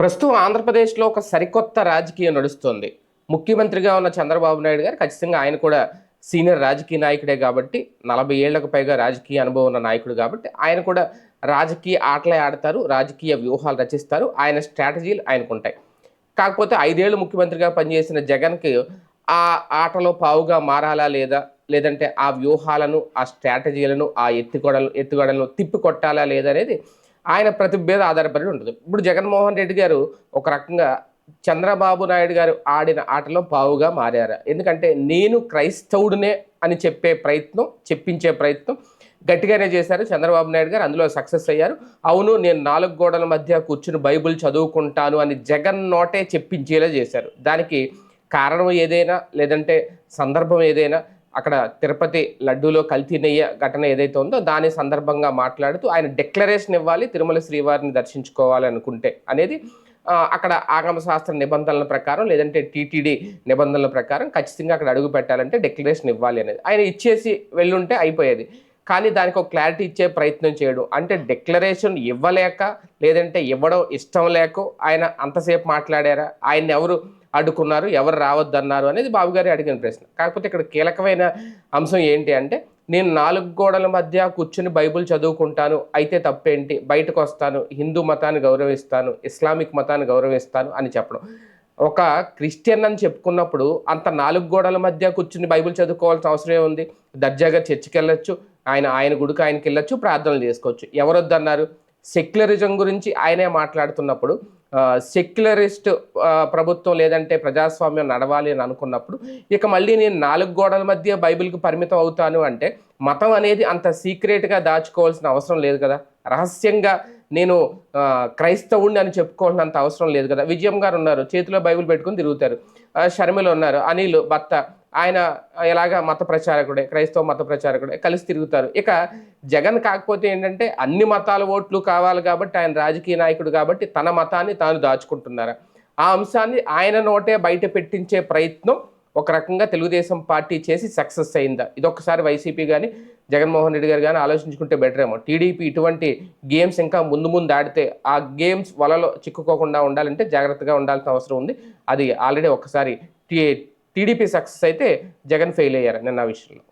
ప్రస్తుతం ఆంధ్రప్రదేశ్లో ఒక సరికొత్త రాజకీయం నడుస్తుంది. ముఖ్యమంత్రిగా ఉన్న చంద్రబాబు నాయుడు గారు ఖచ్చితంగా ఆయన కూడా సీనియర్ రాజకీయ నాయకుడే కాబట్టి నలభై ఏళ్ళకు పైగా రాజకీయ అనుభవం ఉన్న నాయకుడు కాబట్టి ఆయన కూడా రాజకీయ ఆటలే ఆడతారు రాజకీయ వ్యూహాలు రచిస్తారు ఆయన స్ట్రాటజీలు ఆయనకు ఉంటాయి కాకపోతే ఐదేళ్ళు ముఖ్యమంత్రిగా పనిచేసిన జగన్కి ఆ ఆటలో పావుగా మారాలా లేదా? లేదంటే ఆ వ్యూహాలను ఆ స్ట్రాటజీలను ఆ ఎత్తుగొడలు ఎత్తుగడలను తిప్పి కొట్టాలా లేదా అనేది ఆయన ప్రతిభ మీద ఆధారపడి ఉంటుంది. ఇప్పుడు జగన్మోహన్ రెడ్డి గారు ఒక రకంగా చంద్రబాబు నాయుడు గారు ఆడిన ఆటలో పావుగా మారారు. ఎందుకంటే నేను క్రైస్తవుడినే అని చెప్పే ప్రయత్నం చెప్పించే ప్రయత్నం గట్టిగానే చేశారు చంద్రబాబు నాయుడు గారు. అందులో సక్సెస్ అయ్యారు. అవును నేను నాలుగు గోడల మధ్య కూర్చుని బైబిల్ చదువుకుంటాను అని జగన్ నోటే చెప్పించేలా చేశారు. దానికి కారణం ఏదైనా లేదంటే సందర్భం ఏదైనా అక్కడ తిరుపతి లడ్డూలో కల్తీ నెయ్య ఘటన ఏదైతే ఉందో దాని సందర్భంగా మాట్లాడుతూ ఆయన డిక్లరేషన్ ఇవ్వాలి తిరుమల శ్రీవారిని దర్శించుకోవాలి అనుకుంటే అనేది అక్కడ ఆగమ శాస్త్ర నిబంధనల ప్రకారం లేదంటే టీటీడీ నిబంధనల ప్రకారం ఖచ్చితంగా అక్కడ అడుగు పెట్టాలంటే డిక్లరేషన్ ఇవ్వాలి అనేది. ఆయన ఇచ్చేసి వెళ్ళుంటే అయిపోయేది. కానీ దానికి ఒక క్లారిటీ ఇచ్చే ప్రయత్నం చేయడం. అంటే డిక్లరేషన్ ఇవ్వలేక లేదంటే ఇవ్వడం ఇష్టం లేక ఆయన అంతసేపు మాట్లాడారా? ఆయన ఎవరు అడ్డుకున్నారు ఎవరు రావద్దన్నారు అనేది బాబు గారి అడిగిన ప్రశ్న. కాకపోతే ఇక్కడ కీలకమైన అంశం ఏంటి అంటే నేను నాలుగు గోడల మధ్య కూర్చుని బైబిల్ చదువుకుంటాను అయితే తప్పేంటి? బయటకు వస్తాను హిందూ మతాన్ని గౌరవిస్తాను ఇస్లామిక్ మతాన్ని గౌరవిస్తాను అని చెప్పడం. ఒక క్రిస్టియన్ అని చెప్పుకున్నప్పుడు అంత నాలుగు గోడల మధ్య కూర్చుని బైబిల్ చదువుకోవాల్సిన అవసరం ఏముంది దర్జాగా చర్చికి వెళ్ళొచ్చు ఆయన ఆయన గుడికి ఆయనకి వెళ్ళొచ్చు ప్రార్థనలు చేసుకోవచ్చు. ఎవరొద్దన్నారు? సెక్యులరిజం గురించి ఆయనే మాట్లాడుతున్నప్పుడు సెక్యులరిస్ట్ ప్రభుత్వం లేదంటే ప్రజాస్వామ్యం నడవాలి అని అనుకున్నప్పుడు ఇక మళ్ళీ నేను నాలుగు గోడల మధ్య బైబిల్కి పరిమితం అవుతాను అంటే మతం అనేది అంత సీక్రెట్గా దాచుకోవాల్సిన అవసరం లేదు కదా. రహస్యంగా నేను క్రైస్తవుణ్ణి అని చెప్పుకోవాల్సినంత అవసరం లేదు కదా. విజయం గారు ఉన్నారు చేతిలో బైబిల్ పెట్టుకుని తిరుగుతారు. షర్మిల ఉన్నారు అనిల్ భర్త ఆయన ఎలాగా మత ప్రచారకుడే క్రైస్తవ మత ప్రచారకుడే కలిసి తిరుగుతారు. ఇక జగన్ కాకపోతే ఏంటంటే అన్ని మతాల ఓట్లు కావాలి కాబట్టి ఆయన రాజకీయ నాయకుడు కాబట్టి తన మతాన్ని తాను దాచుకుంటున్నారు? ఆ అంశాన్ని ఆయన నోటే బయట పెట్టించే ప్రయత్నం ఒక రకంగా తెలుగుదేశం పార్టీ చేసి సక్సెస్ అయిందా? ఇదొకసారి వైసీపీ కానీ జగన్మోహన్ రెడ్డి గారు కానీ ఆలోచించుకుంటే బెటర్ ఏమో. టీడీపీ ఇటువంటి గేమ్స్ ఇంకా ముందు ముందు ఆడితే ఆ గేమ్స్ వలలో చిక్కుకోకుండా ఉండాలంటే జాగ్రత్తగా ఉండాల్సిన అవసరం ఉంది. అది ఆల్రెడీ ఒకసారి టీ టీడీపీ సక్సెస్ అయితే జగన్ ఫెయిల్ అయ్యారు నిన్న విషయంలో.